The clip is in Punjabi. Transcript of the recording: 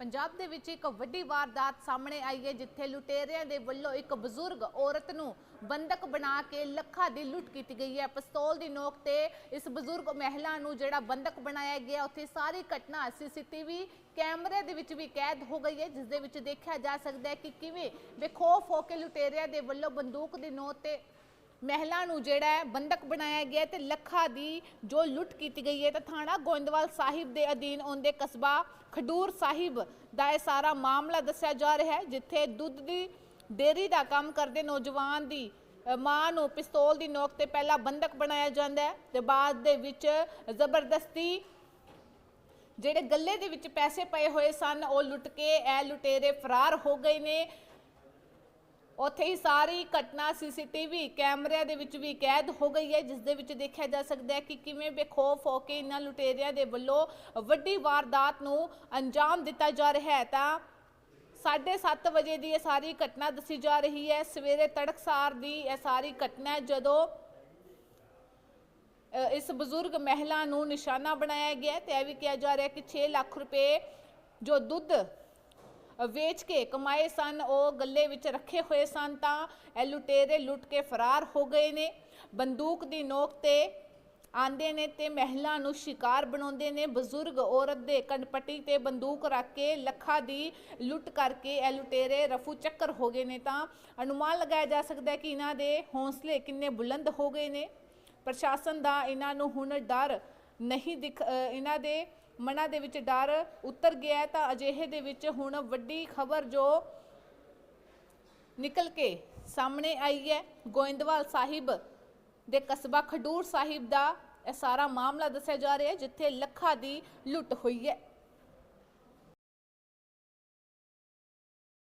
ਪੰਜਾਬ ਦੇ ਵਿੱਚ ਇੱਕ ਵੱਡੀ ਵਾਰਦਾਤ ਸਾਹਮਣੇ ਆਈ ਹੈ, ਜਿੱਥੇ ਲੁਟੇਰਿਆਂ ਦੇ ਵੱਲੋਂ ਇੱਕ ਬਜ਼ੁਰਗ ਔਰਤ ਨੂੰ ਬੰਦਕ ਬਣਾ ਕੇ ਲੱਖਾਂ ਦੀ ਲੁੱਟ ਕੀਤੀ ਗਈ ਹੈ। ਪਿਸਤੌਲ ਦੀ ਨੋਕ ਤੇ ਇਸ ਬਜ਼ੁਰਗ ਮਹਿਲਾ ਨੂੰ ਜਿਹੜਾ ਬੰਦਕ ਬਣਾਇਆ ਗਿਆ, ਉੱਥੇ ਸਾਰੀ ਘਟਨਾ ਸੀਸੀਟੀਵੀ ਕੈਮਰੇ ਦੇ ਵਿੱਚ ਵੀ ਕੈਦ ਹੋ ਗਈ ਹੈ, ਜਿਸ ਦੇ ਵਿੱਚ ਦੇਖਿਆ ਜਾ ਸਕਦਾ ਹੈ ਕਿ ਕਿਵੇਂ ਬੇਖੌਫ ਹੋ ਕੇ ਲੁਟੇਰਿਆਂ ਦੇ ਵੱਲੋਂ ਬੰਦੂਕ ਦੀ ਨੋਕ ਤੇ ਮਹਿਲਾ ਨੂੰ ਜਿਹੜਾ ਹੈ ਬੰਦਕ ਬਣਾਇਆ ਗਿਆ ਹੈ ਤੇ ਲੱਖਾਂ ਦੀ ਜੋ ਲੁੱਟ ਕੀਤੀ ਗਈ ਹੈ ਤਾਂ ਥਾਣਾ ਗੋਇੰਦਵਾਲ ਸਾਹਿਬ ਦੇ ਅਧੀਨ ਆਉਂਦੇ ਕਸਬਾ ਖਡੂਰ ਸਾਹਿਬ ਦਾ ਇਹ ਸਾਰਾ ਮਾਮਲਾ ਦੱਸਿਆ ਜਾ ਰਿਹਾ ਹੈ, ਜਿੱਥੇ ਦੁੱਧ ਦੀ, ਡੇਅਰੀ ਦਾ ਕੰਮ ਕਰਦੇ ਨੌਜਵਾਨ ਦੀ ਮਾਂ ਨੂੰ ਪਿਸਤੌਲ ਦੀ ਨੋਕ ਤੇ ਪਹਿਲਾਂ ਬੰਦਕ ਬਣਾਇਆ ਜਾਂਦਾ ਹੈ ਤੇ ਬਾਅਦ ਦੇ ਵਿੱਚ ਜ਼ਬਰਦਸਤੀ ਜਿਹੜੇ ਗੱਲੇ ਦੇ ਵਿੱਚ ਪੈਸੇ ਪਏ ਹੋਏ ਸਨ, ਉਹ ਲੁੱਟ ਕੇ ਇਹ ਲੁਟੇਰੇ ਫਰਾਰ ਹੋ ਗਏ ਨੇ। ਉੱਥੇ ਹੀ ਸਾਰੀ ਘਟਨਾ ਸੀਸੀਟੀਵੀ ਕੈਮਰਿਆਂ ਦੇ ਵਿੱਚ ਵੀ ਕੈਦ ਹੋ ਗਈ ਹੈ, ਜਿਸ ਦੇ ਵਿੱਚ ਦੇਖਿਆ ਜਾ ਸਕਦਾ ਹੈ ਕਿ ਕਿਵੇਂ ਬੇਖੌਫ ਹੋ ਕੇ ਇਹਨਾਂ ਲੁਟੇਰਿਆਂ ਦੇ ਵੱਲੋਂ ਵੱਡੀ ਵਾਰਦਾਤ ਨੂੰ ਅੰਜਾਮ ਦਿੱਤਾ ਜਾ ਰਿਹਾ ਹੈ। ਤਾਂ 7:30 ਵਜੇ ਦੀ ਇਹ ਸਾਰੀ ਘਟਨਾ ਦੱਸੀ ਜਾ ਰਹੀ ਹੈ। ਸਵੇਰੇ ਤੜਕਸਾਰ ਦੀ ਇਹ ਸਾਰੀ ਘਟਨਾ ਜਦੋਂ ਇਸ ਬਜ਼ੁਰਗ ਮਹਿਲਾ ਨੂੰ ਨਿਸ਼ਾਨਾ ਬਣਾਇਆ ਗਿਆ ਹੈ ਤੇ ਇਹ ਵੀ ਕਿਹਾ ਜਾ ਰਿਹਾ ਕਿ 6 ਲੱਖ ਰੁਪਏ ਜੋ ਦੁੱਧ ਵੇਚ ਕੇ ਕਮਾਏ ਸਨ, ਉਹ ਗੱਲੇ ਵਿੱਚ ਰੱਖੇ ਹੋਏ ਸਨ ਤਾਂ ਇਹ ਲੁਟੇਰੇ ਲੁੱਟ ਕੇ ਫਰਾਰ ਹੋ ਗਏ ਨੇ। ਬੰਦੂਕ ਦੀ ਨੋਕ ਤੇ ਆਂਦੇ ਨੇ ਤੇ ਮਹਿਲਾ ਨੂੰ ਸ਼ਿਕਾਰ ਬਣਾਉਂਦੇ ਨੇ। ਬਜ਼ੁਰਗ ਔਰਤ ਦੇ ਕਨਪਟੀ ਤੇ ਬੰਦੂਕ ਰੱਖ ਕੇ ਲੱਖਾਂ ਦੀ ਲੁੱਟ ਕਰਕੇ ਇਹ ਲੁਟੇਰੇ ਰਫੂ ਚੱਕਰ ਹੋ ਗਏ ਨੇ ਤਾਂ ਅਨੁਮਾਨ ਲਗਾਇਆ ਜਾ ਸਕਦਾ ਹੈ ਕਿ ਇਹਨਾਂ ਦੇ ਹੌਸਲੇ ਕਿੰਨੇ ਬੁਲੰਦ ਹੋ ਗਏ ਨੇ। ਪ੍ਰਸ਼ਾਸਨ ਦਾ ਇਹਨਾਂ ਨੂੰ ਹੁਣ ਡਰ ਨਹੀਂ ਦਿਖ ਇਹਨਾਂ ਦੇ ਮਨਾਂ ਦੇ ਵਿੱਚ ਡਰ ਉਤਰ ਗਿਆ ਤਾਂ ਅਜਿਹੇ ਦੇ ਵਿੱਚ ਹੁਣ ਵੱਡੀ ਖਬਰ ਜੋ ਨਿਕਲ ਕੇ ਸਾਹਮਣੇ ਆਈ ਹੈ, ਗੋਇੰਦਵਾਲ ਸਾਹਿਬ ਦੇ ਕਸਬਾ ਖਡੂਰ ਸਾਹਿਬ ਦਾ ਇਹ ਸਾਰਾ ਮਾਮਲਾ ਦੱਸਿਆ ਜਾ ਰਿਹਾ ਹੈ, ਜਿੱਥੇ ਲੱਖਾਂ ਦੀ ਲੁੱਟ ਹੋਈ ਹੈ।